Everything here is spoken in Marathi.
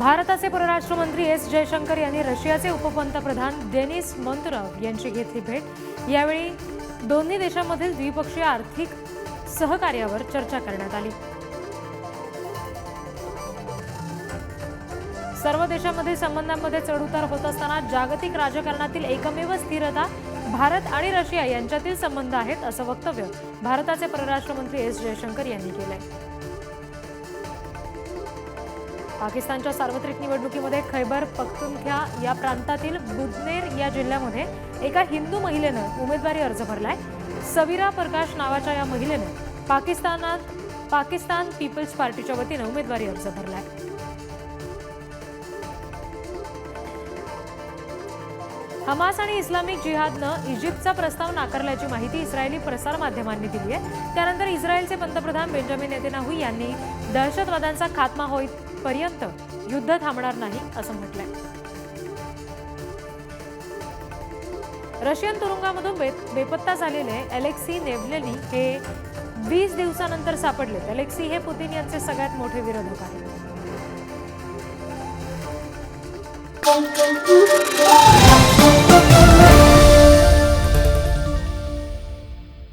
भारताचे परराष्ट्र मंत्री एस जयशंकर यांनी रशियाचे उपपंतप्रधान डेनिस मंत्रव यांची घेतली भेट. यावेळी दोन्ही देशांमधील द्विपक्षीय आर्थिक सहकार्यावर चर्चा करण्यात आली. सर्व देशांमध्ये संबंधांमध्ये चढउतार होत असताना जागतिक राजकारणातील एकमेव स्थिरता भारत आणि रशिया यांच्यातील संबंध आहेत असं वक्तव्य भारताचे परराष्ट्र मंत्री एस जयशंकर यांनी केलंय. पाकिस्तानच्या सार्वत्रिक निवडणुकीमध्ये खैबर पख्तुनख्या या प्रांतातील बुदनेर या जिल्ह्यामध्ये एका हिंदू महिलेनं उमेदवारी अर्ज भरलाय. सविरा प्रकाश नावाच्या या महिलेनं पाकिस्तानात पाकिस्तान पीपल्स पार्टीच्या वतीनं उमेदवारी अर्ज भरलाय. हमास आणि इस्लामिक जिहादनं इजिप्तचा प्रस्ताव नाकारल्याची माहिती इस्रायली प्रसारमाध्यमांनी दिली आहे त्यानंतर इस्रायलचे पंतप्रधान बेंजामिन नेतेनाहू यांनी दहशतवाद्यांचा खात्मा पर्यंत युद्ध थांबणार नाही असं म्हटलंय. रशियन तुरुंगामधून बे बेपत्ता झालेले अलेक्सी नेव्हलेनी हे वीस दिवसानंतर सापडले अलेक्सी हे पुतीन यांचे सगळ्यात मोठे विरोधक आहेत.